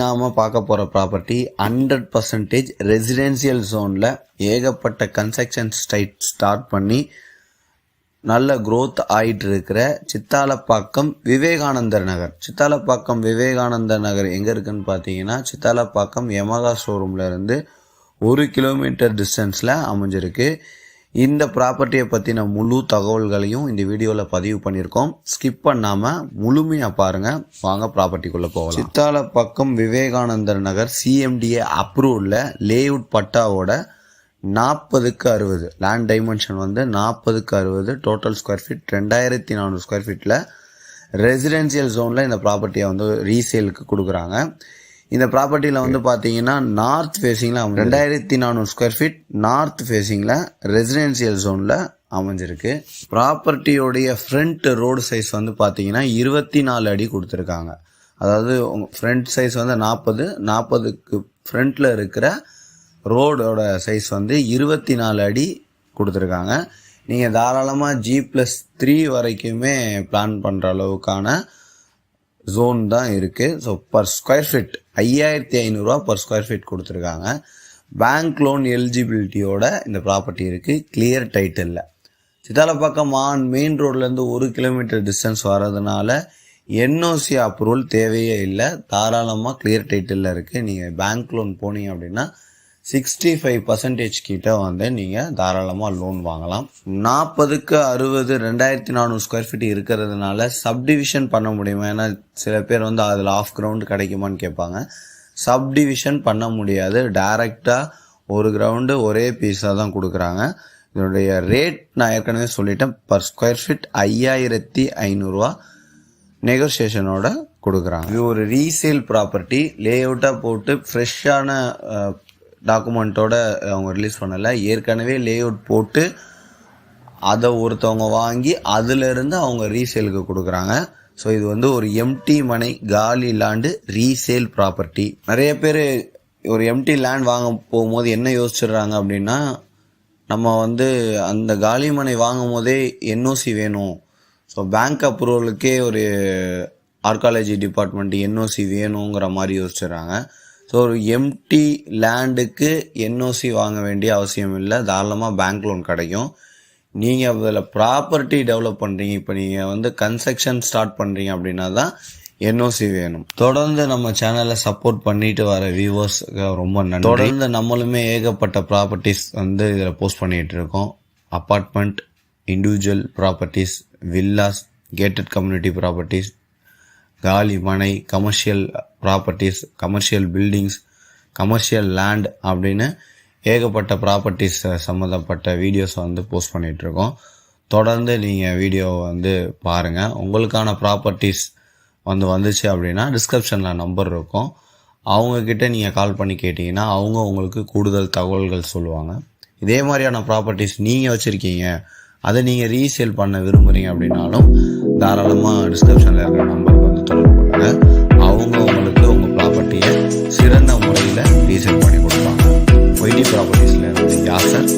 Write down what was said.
நாம பார்க்க போற ப்ராப்பர்ட்டி ஹண்ட்ரட் பர்சன்டேஜ் ரெசிடென்சியல் ஸோனில் ஏகப்பட்ட கன்ஸ்ட்ரக்ஷன் ஸ்டைட் ஸ்டார்ட் பண்ணி நல்ல க்ரோத் ஆயிட்டு இருக்கிற சித்தாலப்பாக்கம் விவேகானந்தர் நகர். சித்தாலப்பாக்கம் விவேகானந்தர் நகர் எங்கே இருக்குன்னு பார்த்தீங்கன்னா சித்தாலப்பாக்கம் யமகா ஷோரூம்ல இருந்து ஒரு கிலோமீட்டர் டிஸ்டன்ஸில் அமைஞ்சிருக்கு. இந்த ப்ராப்பர்ட்டியை பற்றின முழு தகவல்களையும் இந்த வீடியோவில் பதிவு பண்ணியிருக்கோம். ஸ்கிப் பண்ணாமல் முழுமையாக பாருங்கள் வாங்க ப்ராப்பர்ட்டிக்குள்ளே போகலாம். பக்கம் விவேகானந்தர் நகர் சிஎம்டிஏ அப்ரூவ்டில் லேஅவுட் பட்டாவோட நாற்பதுக்கு அறுபது. லேண்ட் டைமென்ஷன் வந்து நாற்பதுக்கு அறுபது. டோட்டல் ஸ்கொயர் ஃபீட் ரெண்டாயிரத்தி நானூறு ஸ்கொயர் ஃபீட்டில் ரெசிடென்சியல் ஜோனில் இந்த ப்ராப்பர்ட்டியை வந்து ரீசேலுக்கு கொடுக்குறாங்க. இந்த ப்ராப்பர்ட்டியில் வந்து பார்த்தீங்கன்னா நார்த் ஃபேஸிங்கில் ரெண்டாயிரத்தி நானூறு ஸ்கொயர் ஃபீட் நார்த் ஃபேஸிங்கில் ரெசிடென்சியல் ஜோனில் அமைஞ்சிருக்கு. ப்ராப்பர்ட்டியோடைய ஃப்ரண்ட் ரோடு சைஸ் வந்து பார்த்தீங்கன்னா இருபத்தி நாலு அடி கொடுத்துருக்காங்க. அதாவது ஃப்ரண்ட் சைஸ் வந்து நாற்பது நாற்பதுக்கு ஃப்ரண்ட்டில் இருக்கிற ரோடோட சைஸ் வந்து இருபத்தி நாலு அடி கொடுத்துருக்காங்க. நீங்கள் தாராளமாக ஜி ப்ளஸ் த்ரீ வரைக்குமே பிளான் பண்ணுற அளவுக்கான ஜோன் தான் இருக்குது ஸோ பர் ஸ்கொயர் ஃபீட் ஐயாயிரத்தி ஐநூறுரூவா பர் ஸ்கொயர் ஃபீட் கொடுத்துருக்காங்க. பேங்க் லோன் எலிஜிபிலிட்டியோட இந்த ப்ராப்பர்ட்டி இருக்குது கிளியர் டைட்டிலில் சித்தாலப்பாக்கம் ஆன் மெயின் ரோட்லேருந்து ஒரு கிலோமீட்டர் டிஸ்டன்ஸ் வர்றதுனால என்ஓசி அப்ரூவல் தேவையே இல்லை. தாராளமாக கிளியர் டைட்டிலில் இருக்குது நீங்கள் பேங்க் லோன் போனீங்க அப்படின்னா சிக்ஸ்டி ஃபைவ் பர்சன்டேஜ் கிட்ட வந்து நீங்கள் தாராளமாக லோன் வாங்கலாம். நாற்பதுக்கு அறுபது ரெண்டாயிரத்தி நானூறு ஸ்கொயர் ஃபீட் இருக்கிறதுனால சப்டிவிஷன் பண்ண முடியுமா? ஏன்னா சில பேர் வந்து அதில் ஆஃப் கிரவுண்ட் கிடைக்குமான்னு கேட்பாங்க. சப்டிவிஷன் பண்ண முடியாது. டைரெக்டாக ஒரு கிரவுண்டு ஒரே பீஸாக தான் கொடுக்குறாங்க. இதனுடைய ரேட் நான் ஏற்கனவே சொல்லிட்டேன். பர் ஸ்கொயர் ஃபீட் ஐயாயிரத்தி ஐநூறுரூவா நெகோசியேஷனோட கொடுக்குறாங்க. இது ஒரு ரீசேல் ப்ராப்பர்ட்டி லேஅவுட்டாக போட்டு ஃப்ரெஷ்ஷான டாக்குமெண்ட்டோட அவங்க ரிலீஸ் பண்ணலை. ஏற்கனவே லேஅவுட் போட்டு அதை ஒருத்தவங்க வாங்கி அதிலிருந்து அவங்க ரீசேலுக்கு கொடுக்குறாங்க. ஸோ இது வந்து ஒரு எம்டி மனை காலி லேண்டு ரீசேல் ப்ராப்பர்ட்டி நிறைய பேர் ஒரு எம்டி லேண்ட் வாங்க போகும்போது என்ன யோசிச்சிடுறாங்க அப்படின்னா நம்ம வந்து அந்த காலி மனை வாங்கும் போதே என்ஓசி வேணும். ஸோ பேங்க் அப்ரூவலுக்கே ஒரு ஆர்காலஜி டிபார்ட்மெண்ட் என்ஓசி வேணுங்கிற மாதிரி யோசிச்சிடுறாங்க. ஸோ ஒரு எம்டி லேண்டுக்கு என்ஓசி வாங்க வேண்டிய அவசியம் இல்லை. தாராளமாக பேங்க் லோன் கிடைக்கும். நீங்கள் அதில் ப்ராப்பர்ட்டி டெவலப் பண்ணுறீங்க இப்போ நீங்கள் வந்து கன்ஸ்ட்ரக்ஷன் ஸ்டார்ட் பண்ணுறீங்க அப்படின்னா தான் என்ஓசி வேணும். தொடர்ந்து நம்ம சேனலை சப்போர்ட் பண்ணிட்டு வர வியூவர்ஸ்க்கு ரொம்ப நன்றி. தொடர்ந்து நம்மளுமே ஏகப்பட்ட ப்ராப்பர்ட்டிஸ் வந்து இதில் போஸ்ட் பண்ணிட்டு இருக்கோம். Apartment individual properties villas gated community properties காலி மனை commercial properties commercial buildings commercial land அப்படின்னு ஏகப்பட்ட ப்ராப்பர்ட்டிஸ் சம்மந்தப்பட்ட வீடியோஸ் வந்து போஸ்ட் பண்ணிகிட்ருக்கோம் தொடர்ந்து நீங்கள் வீடியோ வந்து பாருங்கள் உங்களுக்கான ப்ராப்பர்ட்டிஸ் வந்து வந்துச்சு அப்படின்னா டிஸ்கிரிப்ஷனில் நம்பர் இருக்கும். அவங்கக்கிட்ட நீங்கள் கால் பண்ணி கேட்டிங்கன்னா அவங்க உங்களுக்கு கூடுதல் தகவல்கள் சொல்லுவாங்க. இதே மாதிரியான ப்ராப்பர்ட்டிஸ் நீங்கள் வச்சுருக்கீங்க. அதை நீங்கள் ரீசேல் பண்ண விரும்புகிறீங்க அப்படின்னாலும் தாராளமாக டிஸ்கிரிப்ஷனில் இருக்கிற நம்பருக்கு வந்து தொடர்பு சிறந்த முறையில் டீசல் பண்ணி கொடுப்பாங்க. ஒய்டி ப்ராப்பர்ட்டிஸில் இருந்து யாசர்